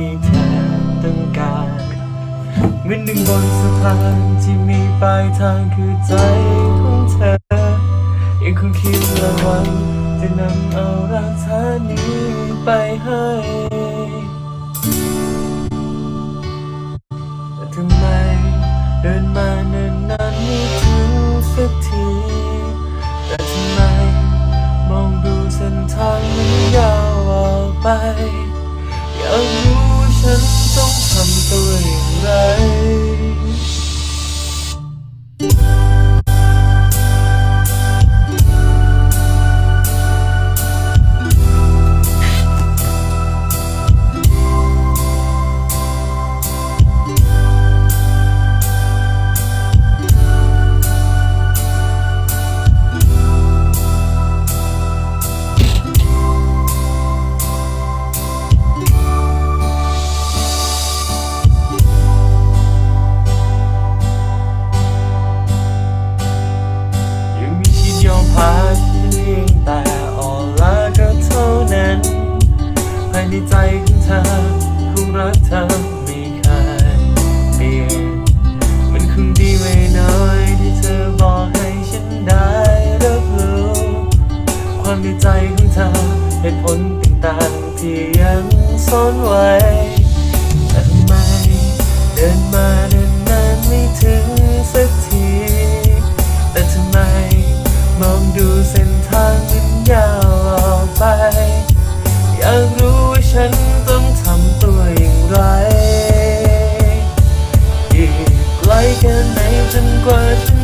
ที่เธอต้องการเหมือนหนึ่งบนสะพานที่มีปลายทางคือใจของเธอยังคงคิดและหวังจะนำเอารักเธอนี้ไปให้แต่ทำไมเดินมาเนิ่นนานไม่ถึงสักทีแต่ทำไมมองดูเส้นทางมันยาวออกไปอยากรู้ว่ ฉันต้องทำตัวอย่างไร ในใจของเธอคงรักเธอไม่เคยเปลี่ยนมันคงดีไม่น้อยที่เธอบอกให้ฉันได้รับรู้ความในใจของเธอเหตุผลต่างๆที่ยังซ่อนไว้แต่ทำไมเดินมาเดินนานไม่ถึงสักทีแต่ทำไมมองดูเส้นทาง กลแค่ไหนจนกว่า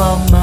of my